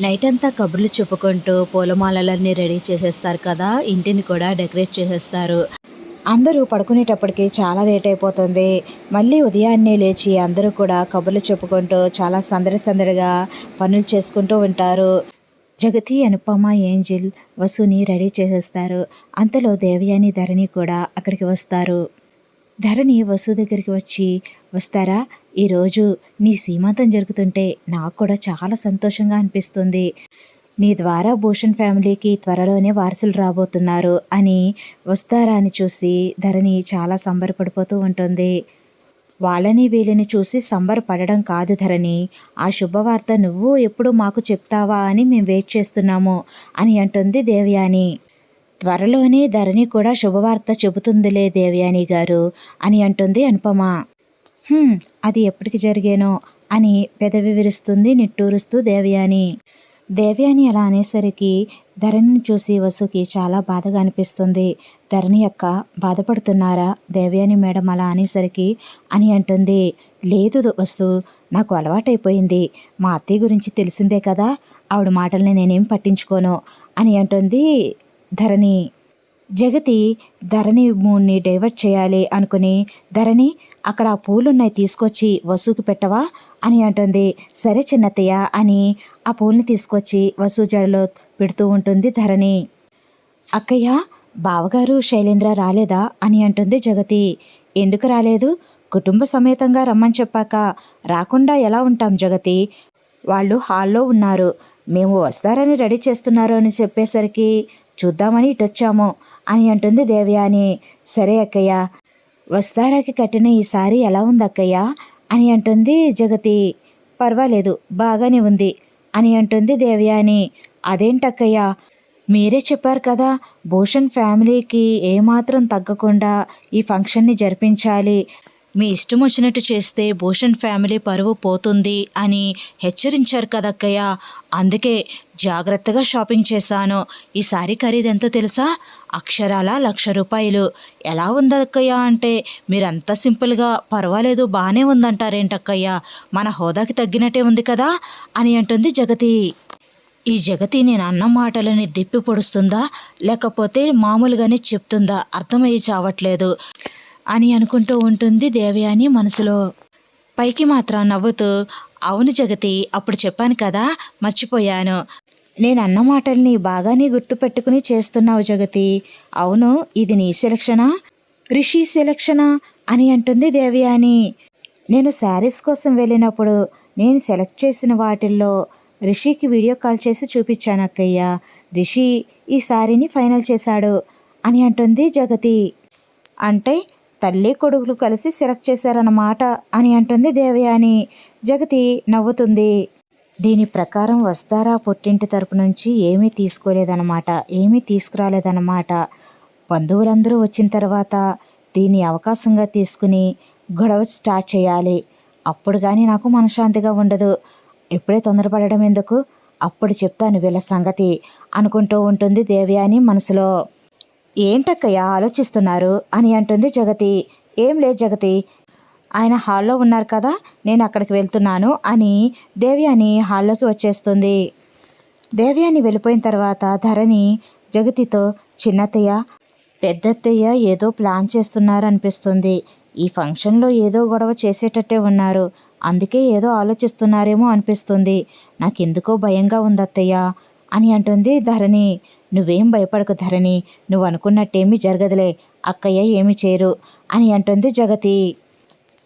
Night అంతా కబుర్లు చెప్పుకుంటూ పూలమాలలన్నీ రెడీ చేసేస్తారు కదా ఇంటిని కూడా డెకరేట్ చేసేస్తారు. అందరూ పడుకునేటప్పటికి చాలా లేట్ అయిపోతుంది. మళ్ళీ ఉదయాన్నే లేచి అందరూ కూడా కబుర్లు చెప్పుకుంటూ చాలా సందడి సందడిగా పనులు చేసుకుంటూ ఉంటారు. జగతి అనుపమ ఏంజిల్ వసుని రెడీ చేసేస్తారు. అంతలో దేవయాని ధరణి కూడా అక్కడికి వస్తారు. ధరణి వసు దగ్గరికి వచ్చి వస్తారా? ఈరోజు నీ సీమంతం జరుగుతుంటే నాకు కూడా చాలా సంతోషంగా అనిపిస్తుంది. నీ ద్వారా భూషణ్ ఫ్యామిలీకి త్వరలోనే వారసులు రాబోతున్నారు అని వస్తారా అని చూసి ధరణి చాలా సంబరపడిపోతూ ఉంటుంది. వాళ్ళని వీళ్ళని చూసి సంబరపడడం కాదు ధరణి. ఆ శుభవార్త నువ్వు ఎప్పుడు మాకు చెప్తావా అని మేము వెయిట్ చేస్తున్నాము అని అంటుంది దేవయాని. త్వరలోనే ధరణి కూడా శుభవార్త చెబుతుందిలే దేవయాని గారు అని అంటుంది అనుపమ. అది ఎప్పటికి జరిగేనో అని పెదవి విరుస్తుంది నిట్టూరుస్తూ దేవయాని. దేవయాని అలా అనేసరికి ధరణిని చూసి వసుకి చాలా బాధగా అనిపిస్తుంది. ధరణి యొక్క బాధపడుతున్నారా? దేవయాని మేడం అలా అనేసరికి అని అంటుంది. లేదు వసు నాకు అలవాటైపోయింది. మా అత్తయ్య గురించి తెలిసిందే కదా ఆవిడ మాటల్ని నేనేం పట్టించుకోను అని అంటుంది ధరణి. జగతి ధరణి మూడ్ని డైవర్ట్ చేయాలి అనుకుని ధరణి అక్కడ ఆ పూలున్నాయి తీసుకొచ్చి వసూకి పెట్టవా? అని అంటుంది. సరే చిన్నత్తయ్య అని ఆ పూల్ని తీసుకొచ్చి వసూ జడలో పెడుతూ ఉంటుంది ధరణి. అక్కయ్య బావగారు శైలేంద్ర రాలేదా? అని అంటుంది జగతి. ఎందుకు రాలేదు? కుటుంబ సమేతంగా రమ్మని చెప్పాక రాకుండా ఎలా ఉంటాం జగతి? వాళ్ళు హాల్లో ఉన్నారు. మేము వస్తారని రెడీ చేస్తున్నారు అని చెప్పేసరికి చూద్దామని ఇటొచ్చాము అని అంటుంది దేవయాని. సరే అక్కయ్య. వస్తారాకి కట్టిన ఈ సారీ ఎలా ఉంది అక్కయ్య అని అంటుంది జగతి. పర్వాలేదు బాగానే ఉంది అని అంటుంది దేవయాని. అదేంటక్కయ్య? మీరే చెప్పారు కదా భూషణ్ ఫ్యామిలీకి ఏమాత్రం తగ్గకుండా ఈ ఫంక్షన్ని జరిపించాలి. మీ ఇష్టం వచ్చినట్టు చేస్తే భూషణ్ ఫ్యామిలీ పరువు పోతుంది అని హెచ్చరించారు కదక్కయ్య. అందుకే జాగ్రత్తగా షాపింగ్ చేశాను. ఈసారి ఖరీదెంతో తెలుసా? అక్షరాల లక్ష రూపాయలు. ఎలా ఉందక్కయ్య అంటే మీరంత సింపుల్గా పర్వాలేదు బాగానే ఉందంటారేంటక్కయ్య. మన హోదాకి తగ్గినట్టే ఉంది కదా? అని అంటుంది జగతి. ఈ జగతి నేను అన్న మాటలని దిప్పి పొడుస్తుందా? లేకపోతే మామూలుగానే చెప్తుందా? అర్థమయ్యి చావట్లేదు. అని అనుకుంటూ ఉంటుంది దేవయాని మనసులో. పైకి మాత్రం నవ్వుతూ అవును జగతి అప్పుడు చెప్పాను కదా మర్చిపోయాను. నేను అన్న మాటల్ని బాగానే గుర్తుపెట్టుకుని చేస్తున్నావు జగతి. అవును ఇది నీ సెలక్షనా? రిషి సెలక్షనా? అని అంటుంది దేవయాని. నేను శారీస్ కోసం వెళ్ళినప్పుడు నేను సెలెక్ట్ చేసిన వాటిల్లో రిషికి వీడియో కాల్ చేసి చూపించాను అక్కయ్య. రిషి ఈ శారీని ఫైనల్ చేశాడు అని అంటుంది జగతి. అంటే తల్లి కొడుకులు కలిసి సెలెక్ట్ చేశారన్నమాట అని అంటుంది దేవయాని. జగతి నవ్వుతుంది. దీని ప్రకారం వస్తారా పుట్టింటి తరపు నుంచి ఏమీ తీసుకోలేదన్నమాట ఏమీ తీసుకురాలేదన్నమాట. బంధువులందరూ వచ్చిన తర్వాత దీన్ని అవకాశంగా తీసుకుని గొడవ స్టార్ట్ చేయాలి. అప్పుడు కానీ నాకు మనశ్శాంతిగా ఉండదు. ఇప్పుడే తొందరపడడం ఎందుకు? అప్పుడు చెప్తాను వీళ్ళ సంగతి అనుకుంటూ ఉంటుంది దేవయాని మనసులో. ఏంటక్కయ్య ఆలోచిస్తున్నారు? అని అంటుంది జగతి. ఏం లేదు జగతి. ఆయన హాల్లో ఉన్నారు కదా నేను అక్కడికి వెళ్తున్నాను అని దేవ్యాని హాల్లోకి వచ్చేస్తుంది. దేవ్యాని వెళ్ళిపోయిన తర్వాత ధరణి జగతితో చిన్నతయ్య పెద్దత్తయ్య ఏదో ప్లాన్ చేస్తున్నారు అనిపిస్తుంది ఈ ఫంక్షన్లో ఏదో గొడవ చేసేటట్టే ఉన్నారు. అందుకే ఏదో ఆలోచిస్తున్నారేమో అనిపిస్తుంది. నాకెందుకో భయంగా ఉంది అత్తయ్య అని అంటుంది ధరణి. నువ్వేం భయపడకు ధరణి నువ్వు అనుకున్నట్టేమీ జరగదులే అక్కయ్య ఏమి చేయరు అని అంటుంది జగతి.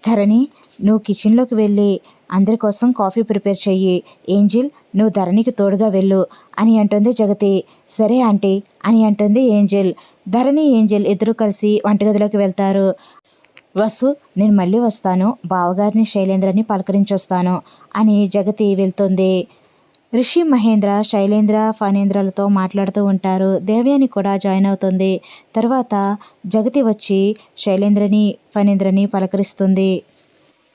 ధరణి నువ్వు కిచెన్లోకి వెళ్ళి అందరి కోసం కాఫీ ప్రిపేర్ చెయ్యి. ఏంజిల్ నువ్వు ధరణికి తోడుగా వెళ్ళు అని అంటుంది జగతి. సరే ఆంటీ అని అంటుంది ఏంజిల్. ధరణి ఏంజిల్ ఇద్దరు కలిసి వంటగదిలోకి వెళ్తారు. వసు నేను మళ్ళీ వస్తాను బావగారిని శైలేంద్రని పలకరించొస్తాను అని జగతి వెళ్తుంది. రిషి మహేంద్ర శైలేంద్ర ఫణేంద్రలతో మాట్లాడుతూ ఉంటారు. దేవ్యాని కూడా జాయిన్ అవుతుంది. తర్వాత జగతి వచ్చి శైలేంద్రని ఫణేంద్రని పలకరిస్తుంది.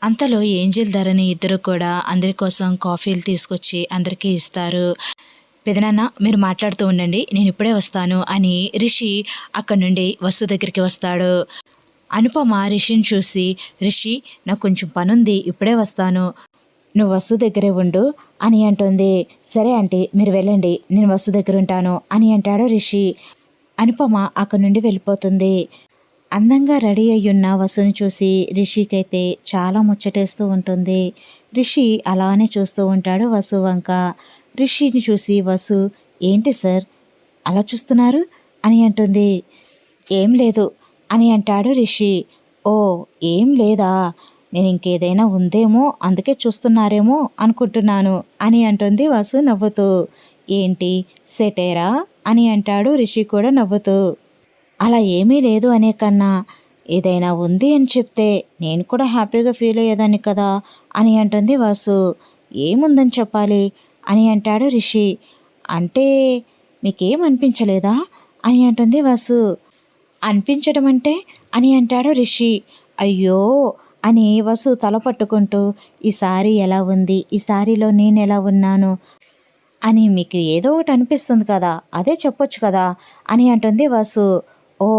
అంతలో ఏంజిల్ ధరని ఇద్దరు కూడా అందరి కోసం కాఫీలు తీసుకొచ్చి అందరికీ ఇస్తారు. పెదనాన్న మీరు మాట్లాడుతూ ఉండండి. నేను ఇప్పుడే వస్తాను అని రిషి అక్కడి నుండి వసు దగ్గరికి వస్తాడు. అనుపమ రిషిని చూసి రిషి నాకు కొంచెం పనుంది. ఇప్పుడే వస్తాను. నువ్వు వసు దగ్గరే ఉండు అని అంటుంది. సరే ఆంటీ మీరు వెళ్ళండి. నేను వసు దగ్గర ఉంటాను అని అంటాడు రిషి. అనుపమ అక్కడి నుండి వెళ్ళిపోతుంది. అందంగా రెడీ అయ్యున్న వసుని చూసి రిషికైతే చాలా ముచ్చటేస్తూ ఉంటుంది. రిషి అలానే చూస్తూ ఉంటాడు వసు వంక. రిషిని చూసి వసు ఏంటి సార్? అలా చూస్తున్నారు? అని అంటుంది. ఏం లేదు అని అంటాడు రిషి. ఓ ఏం లేదా? నేను ఇంకేదైనా ఉందేమో అందుకే చూస్తున్నారేమో అనుకుంటున్నాను అని అంటుంది వాసు నవ్వుతూ. ఏంటి సెటేరా? అని అంటాడు రిషి కూడా నవ్వుతూ. అలా ఏమీ లేదు అనే కన్నా ఏదైనా ఉంది అని చెప్తే నేను కూడా హ్యాపీగా ఫీల్ అయ్యేదాన్ని కదా అని అంటుంది వాసు. ఏముందని చెప్పాలి? అని అంటాడు రిషి. అంటే మీకేం అనిపించలేదా? అని అంటుంది వాసు. అనిపించడం అంటే? అని అంటాడు రిషి. అయ్యో అని వసు తల పట్టుకుంటూ ఈ సారీ ఎలా ఉంది? ఈ సారీలో నేను ఎలా ఉన్నాను? అని మీకు ఏదో ఒకటి అనిపిస్తుంది కదా అదే చెప్పొచ్చు కదా అని అంటుంది వసు. ఓ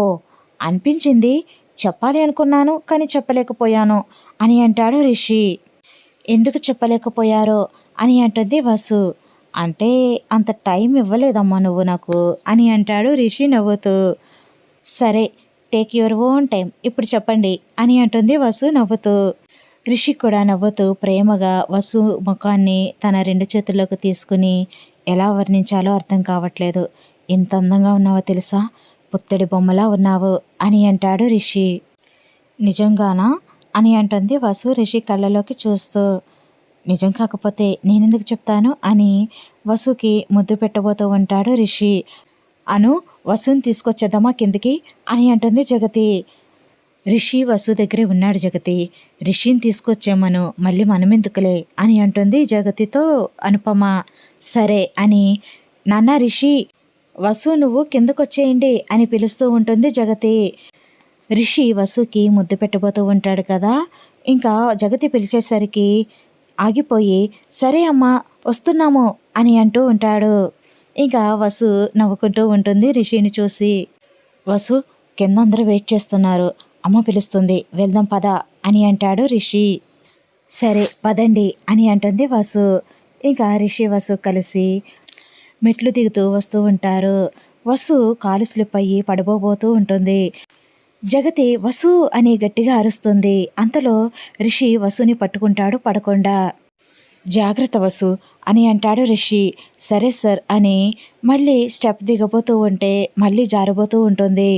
అనిపించింది. చెప్పాలి అనుకున్నాను కానీ చెప్పలేకపోయాను అని అంటాడు రిషి. ఎందుకు చెప్పలేకపోయారో? అని అంటుంది వసు. అంటే అంత టైం ఇవ్వలేదమ్మా నువ్వు నాకు అని అంటాడు రిషి నవ్వుతూ. సరే టేక్ యువర్ ఓన్ టైం ఇప్పుడు చెప్పండి. అని అంటుంది వసు నవ్వుతూ. రిషి కూడా నవ్వుతూ ప్రేమగా వసు ముఖాన్ని తన రెండు చేతుల్లోకి తీసుకుని ఎలా వర్ణించాలో అర్థం కావట్లేదు. ఎంత అందంగా ఉన్నావో తెలుసా? పుత్తడి బొమ్మలా ఉన్నావు అని అంటాడు రిషి. నిజంగానా? అని అంటుంది వసు రిషి కళ్ళలోకి చూస్తూ. నిజం కాకపోతే నేనెందుకు చెప్తాను? అని వసుకి ముద్దు పెట్టబోతూ ఉంటాడు రిషి. అను వసుని తీసుకొచ్చేద్దామా కిందికి? అని అంటుంది జగతి. రిషి వసు దగ్గరే ఉన్నాడు జగతి. రిషిని తీసుకొచ్చేమను మళ్ళీ మనమెందుకులే? అని అంటుంది జగతితో అనుపమ. సరే అని. నాన్న రిషి వసు నువ్వు కిందకొచ్చేయండి అని పిలుస్తూ ఉంటుంది జగతి. రిషి వసుకి ముద్దు పెట్టబోతూ ఉంటాడు కదా. ఇంకా జగతి పిలిచేసరికి ఆగిపోయి సరే అమ్మా వస్తున్నాము అని అంటూ ఉంటాడు. ఇంకా వసు నవ్వుకుంటూ ఉంటుంది రిషిని చూసి. వసు కింద అందరూ వెయిట్ చేస్తున్నారు. అమ్మ పిలుస్తుంది వెళ్దాం పద అని అంటాడు రిషి. సరే పదండి అని అంటుంది వసు. ఇంకా రిషి వసు కలిసి మెట్లు దిగుతూ వస్తూ ఉంటారు. వసు కాలు స్లిప్ అయ్యి పడిపోబోతూ ఉంటుంది. జగతి వసు అని గట్టిగా అరుస్తుంది. అంతలో రిషి వసుని పట్టుకుంటాడు పడకుండా. జాగ్రత్త వసు అని అంటాడు రిషి. సరే సార్ అని మళ్ళీ స్టెప్ దిగబోతూ ఉంటే మళ్ళీ జారబోతూ ఉంటుంది.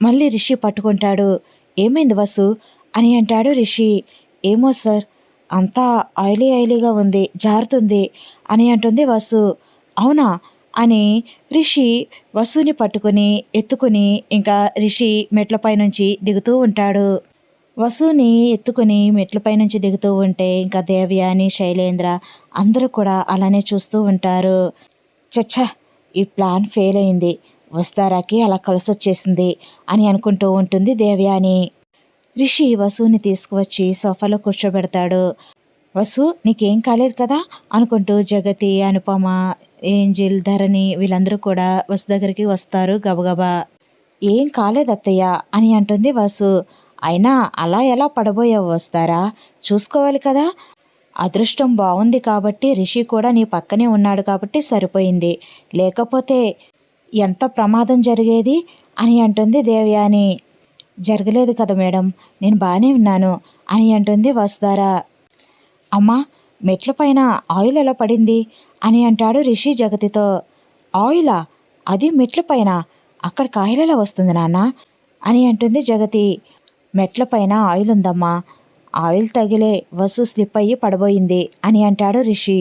మళ్ళీ రిషి పట్టుకుంటాడు. ఏమైంది వసు అని అంటాడు రిషి. ఏమో సార్ అంతా ఆయిలీ ఆయిలీగా ఉంది జారుతుంది అని అంటుంది వసు. అవునా అని రిషి వసుని పట్టుకుని ఎత్తుకుని ఇంకా రిషి మెట్లపై నుంచి దిగుతూ ఉంటాడు. వసుని ఎత్తుకుని మెట్లపై నుంచి దిగుతూ ఉంటే ఇంకా దేవ్యాని శైలేంద్ర అందరూ కూడా అలానే చూస్తూ ఉంటారు. చచ్చా ఈ ప్లాన్ ఫెయిల్ అయింది. వస్తారాకి అలా కలిసి వచ్చేసింది అని అనుకుంటూ ఉంటుంది దేవ్యాని రిషి వసుని తీసుకువచ్చి సోఫాలో కూర్చోబెడతాడు. వసు నీకేం కాలేదు కదా అనుకుంటూ జగతి అనుపమ ఏంజిల్ ధరణి వీళ్ళందరూ కూడా వసు దగ్గరికి వస్తారు గబగబా. ఏం కాలేదు అత్తయ్య అని అంటుంది వసు. అయినా అలా ఎలా పడబోయావు వస్తారా? చూసుకోవాలి కదా. అదృష్టం బాగుంది కాబట్టి రిషి కూడా నీ పక్కనే ఉన్నాడు కాబట్టి సరిపోయింది. లేకపోతే ఎంత ప్రమాదం జరిగేది? అని అంటుంది దేవయాని. జరగలేదు కదా మేడం. నేను బాగానే ఉన్నాను అని అంటుంది వస్తారా అమ్మా మెట్ల పైన ఆయిల్ ఎలా పడింది? అని అంటాడు రిషి జగతితో. ఆయిలా? అది మెట్ల పైన? అక్కడ కాయలలా వస్తుంది నాన్న? అని అంటుంది జగతి. మెట్ల పైన ఆయిల్ ఉందమ్మా ఆయిల్ తగిలే వసు స్లిప్ అయ్యి పడబోయింది అని అంటాడు రిషి.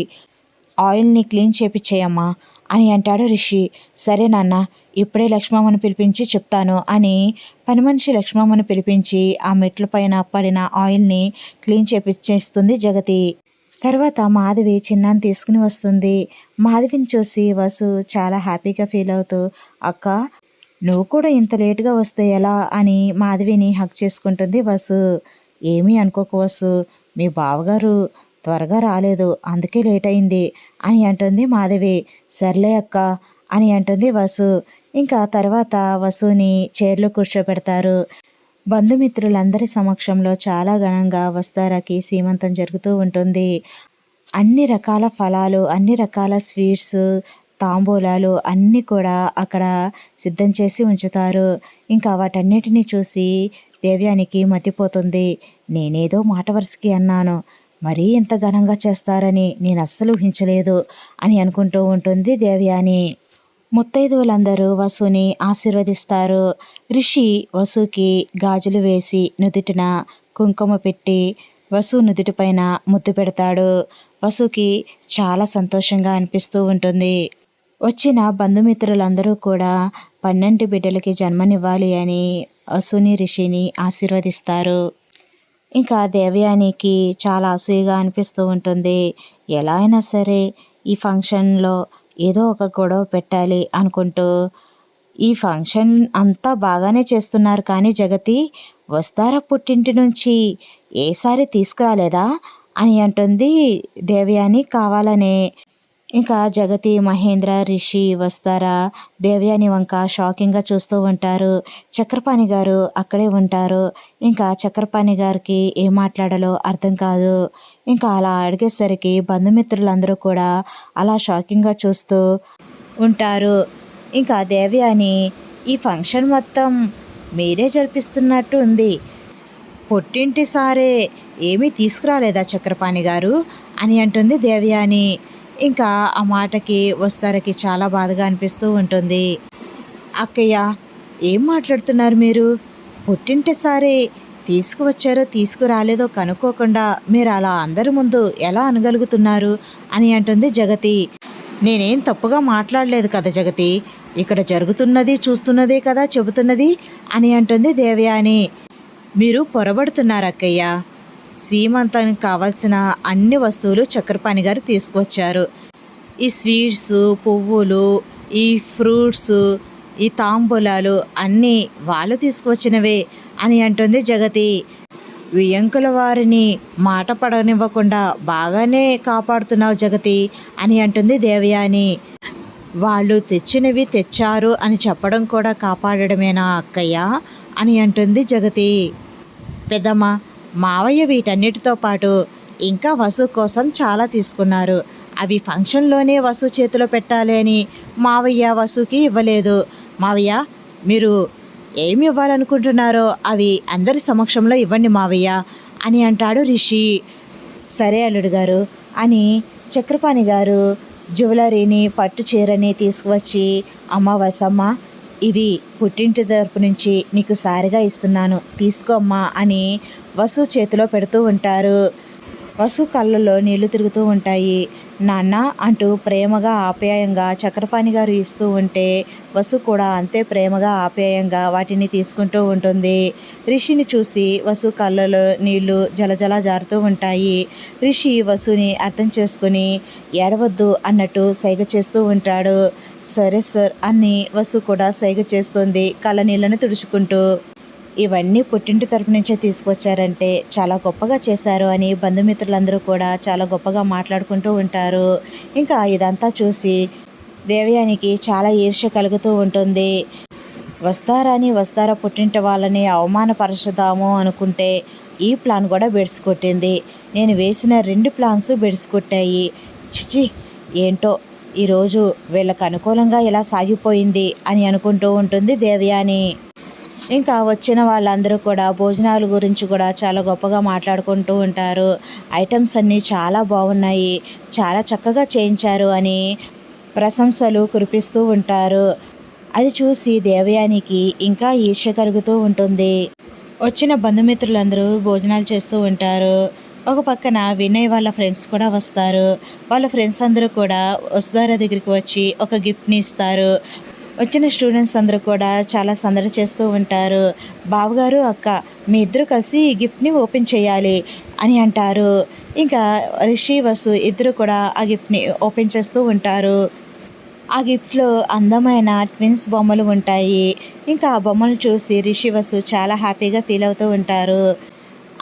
ఆయిల్ని క్లీన్ చేపించేయమ్మా అని అంటాడు రిషి. సరే నాన్న ఇప్పుడే లక్ష్మమ్మను పిలిపించి చెప్తాను అని పని మనిషి లక్ష్మమ్మను పిలిపించి ఆ మెట్ల పైన పడిన ఆయిల్ని క్లీన్ చేపిచ్చేస్తుంది జగతి. తర్వాత మాధవి చిన్నాన్ని తీసుకుని వస్తుంది. మాధవిని చూసి వసు చాలా హ్యాపీగా ఫీల్ అవుతూ అక్క నువ్వు కూడా ఇంత లేటుగా వస్తే ఎలా అని మాధవిని హక్ చేసుకుంటుంది వసు. ఏమీ అనుకోకు వసు. మీ బావగారు త్వరగా రాలేదు అందుకే లేట్ అయింది అని అంటుంది మాధవి. సర్లే అక్క అని అంటుంది వసు. ఇంకా తర్వాత వసుని చైర్లో కూర్చోబెడతారు. బంధుమిత్రులందరి సమక్షంలో చాలా ఘనంగా వస్తారాకి సీమంతం జరుగుతూ ఉంటుంది. అన్ని రకాల ఫలాలు అన్ని రకాల స్వీట్స్ తాంబూలాలు అన్నీ కూడా అక్కడ సిద్ధం చేసి ఉంచుతారు. ఇంకా వాటన్నిటిని చూసి దేవ్యానికి మతిపోతుంది. నేనేదో మాట వరుసకి అన్నాను. మరీ ఇంత ఘనంగా చేస్తారని నేను అస్సలు ఊహించలేదు అని అనుకుంటూ ఉంటుంది దేవ్యాని. ముత్తైదువులందరూ వసుని ఆశీర్వదిస్తారు. రిషి వసుకి గాజులు వేసి నుదుటిన కుంకుమ పెట్టి వసు నుదుటిపైన ముద్దు పెడతాడు. వసుకి చాలా సంతోషంగా అనిపిస్తూ ఉంటుంది. వచ్చిన బంధుమిత్రులందరూ కూడా పన్నెండు బిడ్డలకి జన్మనివ్వాలి అని అసుని రిషిని ఆశీర్వదిస్తారు. ఇంకా దేవయానికి చాలా అసూయగా అనిపిస్తూ ఉంటుంది. ఎలా అయినా సరే ఈ ఫంక్షన్లో ఏదో ఒక గొడవ పెట్టాలి అనుకుంటూ ఈ ఫంక్షన్ అంతా బాగానే చేస్తున్నారు కానీ జగతి వస్తారా పుట్టింటి నుంచి? ఏసారి తీసుకురాలేదా? అని అంటుంది దేవయాని కావాలనే. ఇంకా జగతి మహేంద్ర రిషి వస్తారా దేవయాని వంక షాకింగ్గా చూస్తూ ఉంటారు. చక్రపాణి గారు అక్కడే ఉంటారు. ఇంకా చక్రపాణి గారికి ఏం మాట్లాడాలో అర్థం కాదు. ఇంకా అలా అడిగేసరికి బంధుమిత్రులందరూ కూడా అలా షాకింగ్గా చూస్తూ ఉంటారు. ఇంకా దేవయాని ఈ ఫంక్షన్ మొత్తం మీరే జరిపిస్తున్నట్టు ఉంది. పుట్టింటి సారే ఏమీ తీసుకురాలేదా చక్రపాణి గారు? అని అంటుంది దేవయాని. ఇంకా ఆ మాటకి వస్తారకి చాలా బాధగా అనిపిస్తూ ఉంటుంది. అక్కయ్య ఏం మాట్లాడుతున్నారు మీరు? పుట్టింటిసారి తీసుకువచ్చారో తీసుకురాలేదో కనుక్కోకుండా మీరు అలా అందరి ముందు ఎలా అనగలుగుతున్నారు అని అంటుంది జగతి. నేనేం తప్పుగా మాట్లాడలేదు కదా జగతి? ఇక్కడ జరుగుతున్నది చూస్తున్నదే కదా చెబుతున్నది అని అంటుంది దేవయాని. మీరు పొరబడుతున్నారు అక్కయ్య. సీమంతానికి కావాల్సిన అన్ని వస్తువులు చక్రపాణి గారు తీసుకొచ్చారు. ఈ స్వీట్స్ పువ్వులు ఈ ఫ్రూట్స్ ఈ తాంబూలాలు అన్నీ వాళ్ళు తీసుకొచ్చినవే అని అంటుంది జగతి. వియంకుల వారిని మాట పడనివ్వకుండా బాగానే కాపాడుతున్నావు జగతి అని అంటుంది దేవయాని. వాళ్ళు తెచ్చినవి తెచ్చారు అని చెప్పడం కూడా కాపాడడమేనా అక్కయ్య? అని అంటుంది జగతి. పెద్దమ్మ మావయ్య వీటన్నిటితో పాటు ఇంకా వసు కోసం చాలా తీసుకున్నారు. అవి ఫంక్షన్లోనే వసు చేతిలో పెట్టాలి అని మావయ్య వసుకి ఇవ్వలేదు. మావయ్య మీరు ఏమి ఇవ్వాలనుకుంటున్నారో అవి అందరి సమక్షంలో ఇవ్వండి మావయ్య అని అంటాడు రిషి. సరే అల్లుడు గారు అని చక్రపాణి గారు జ్యువెలరీని పట్టు చీరని తీసుకువచ్చి అమ్మ వసమ్మ ఇవి పుట్టింటి తరపు నుంచి నీకు సారిగా ఇస్తున్నాను తీసుకోమ్మా అని వసు చేతిలో పెడుతూ ఉంటారు. వసు కళ్ళల్లో నీళ్ళు తిరుగుతూ ఉంటాయి. నాన్న అంటూ ప్రేమగా ఆప్యాయంగా చక్రపాణి గారు ఇస్తూ ఉంటే వసు కూడా అంతే ప్రేమగా ఆప్యాయంగా వాటిని తీసుకుంటూ ఉంటుంది. రిషిని చూసి వసు కళ్ళలో నీళ్ళు జలజల జారుతూ ఉంటాయి. రిషి వసుని అర్థం చేసుకుని ఏడవద్దు అన్నట్టు సైగ చేస్తూ ఉంటాడు. సరే సార్ అని వసు కూడా సైగ చేస్తుంది కళ్ళ నీళ్ళను తుడుచుకుంటూ. ఇవన్నీ పుట్టింటి తరపు నుంచే తీసుకొచ్చారంటే చాలా గొప్పగా చేశారు అని బంధుమిత్రులందరూ కూడా చాలా గొప్పగా మాట్లాడుకుంటూ ఉంటారు. ఇంకా ఇదంతా చూసి దేవయానికి చాలా ఈర్ష్య కలుగుతూ ఉంటుంది. వస్తారని వస్తారా పుట్టింటి వాళ్ళని అవమానపరచుదాము అనుకుంటే ఈ ప్లాన్ కూడా బెడ్స్ కొట్టింది. నేను వేసిన రెండు ప్లాన్స్ బెడ్స్ కొట్టాయి. చిచి ఏంటో? ఈరోజు వీళ్ళకు అనుకూలంగా ఇలా సాగిపోయింది అని అనుకుంటూ ఉంటుంది దేవయాని. ఇంకా వచ్చిన వాళ్ళందరూ కూడా భోజనాల గురించి కూడా చాలా గొప్పగా మాట్లాడుకుంటూ ఉంటారు. ఐటమ్స్ అన్నీ చాలా బాగున్నాయి. చాలా చక్కగా చేయించారు అని ప్రశంసలు కురిపిస్తూ ఉంటారు. అది చూసి దేవయానికి ఇంకా ఈర్ష్య కలుగుతూ ఉంటుంది. వచ్చిన బంధుమిత్రులందరూ భోజనాలు చేస్తూ ఉంటారు. ఒక పక్కన వినయ్ వాళ్ళ ఫ్రెండ్స్ కూడా వస్తారు. వాళ్ళ ఫ్రెండ్స్ అందరూ కూడా వసుధార దగ్గరికి వచ్చి ఒక గిఫ్ట్ని ఇస్తారు. వచ్చిన స్టూడెంట్స్ అందరూ కూడా చాలా సందడి చేస్తూ ఉంటారు. బావగారు అక్క మీ ఇద్దరు కలిసి ఈ గిఫ్ట్ని ఓపెన్ చేయాలి అని అంటారు. ఇంకా రిషి వసు ఇద్దరు కూడా ఆ గిఫ్ట్ని ఓపెన్ చేస్తూ ఉంటారు. ఆ గిఫ్ట్లో అందమైన ట్విన్స్ బొమ్మలు ఉంటాయి. ఇంకా ఆ బొమ్మలు చూసి రిషి వసు చాలా హ్యాపీగా ఫీల్ అవుతూ ఉంటారు.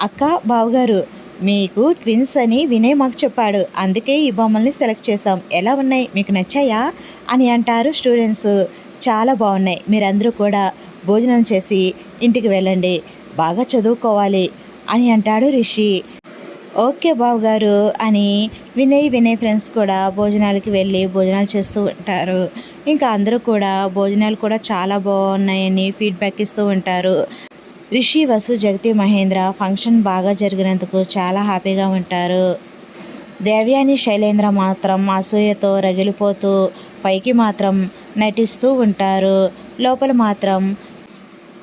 అక్క బావగారు మీకు ట్విన్స్ అని వినయ్ మాకు చెప్పాడు. అందుకే ఈ బొమ్మల్ని సెలెక్ట్ చేసాం ఎలా ఉన్నాయి? మీకు నచ్చాయా? అని అంటారు స్టూడెంట్స్ చాలా బాగున్నాయి. మీరందరూ కూడా భోజనం చేసి ఇంటికి వెళ్ళండి. బాగా చదువుకోవాలి అని అంటాడు రిషి. ఓకే బాబు గారు అని వినయ్ వినయ్ ఫ్రెండ్స్ కూడా భోజనాలకి వెళ్ళి భోజనాలు చేస్తూ ఉంటారు. ఇంకా అందరూ కూడా భోజనాలు కూడా చాలా బాగున్నాయని ఫీడ్బ్యాక్ ఇస్తూ ఉంటారు. రిషి వసు జగతి మహేంద్ర ఫంక్షన్ బాగా జరిగినందుకు చాలా హ్యాపీగా ఉంటారు. దేవ్యాని శైలేంద్ర మాత్రం అసూయతో రగిలిపోతూ పైకి మాత్రం నటిస్తూ ఉంటారు. లోపల మాత్రం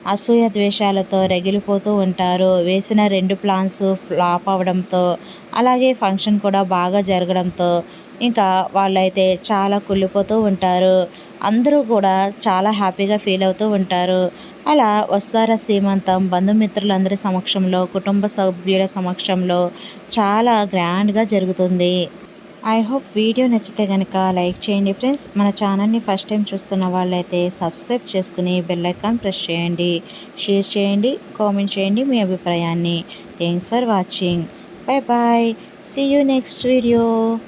అసూయ ద్వేషాలతో రగిలిపోతూ ఉంటారు. వేసిన రెండు ప్లాన్స్ ఫ్లాప్ అవడంతో అలాగే ఫంక్షన్ కూడా బాగా జరగడంతో ఇంకా వాళ్ళైతే చాలా కుళ్ళిపోతూ ఉంటారు. అందరూ కూడా చాలా హ్యాపీగా ఫీల్ అవుతూ ఉంటారు. అలా వస్తార సీమంతం? బంధుమిత్రులందరి సమక్షంలో కుటుంబ సభ్యుల సమక్షంలో చాలా గ్రాండ్గా జరుగుతుంది. ఐ హోప్ వీడియో నచ్చితే కనుక లైక్ చేయండి ఫ్రెండ్స్. మన ఛానల్ని ఫస్ట్ టైం చూస్తున్న వాళ్ళైతే సబ్స్క్రైబ్ చేసుకుని బెల్లైకాన్ ప్రెస్ చేయండి. షేర్ చేయండి కామెంట్ చేయండి మీ అభిప్రాయాన్ని. Thanks for watching bye bye see you next video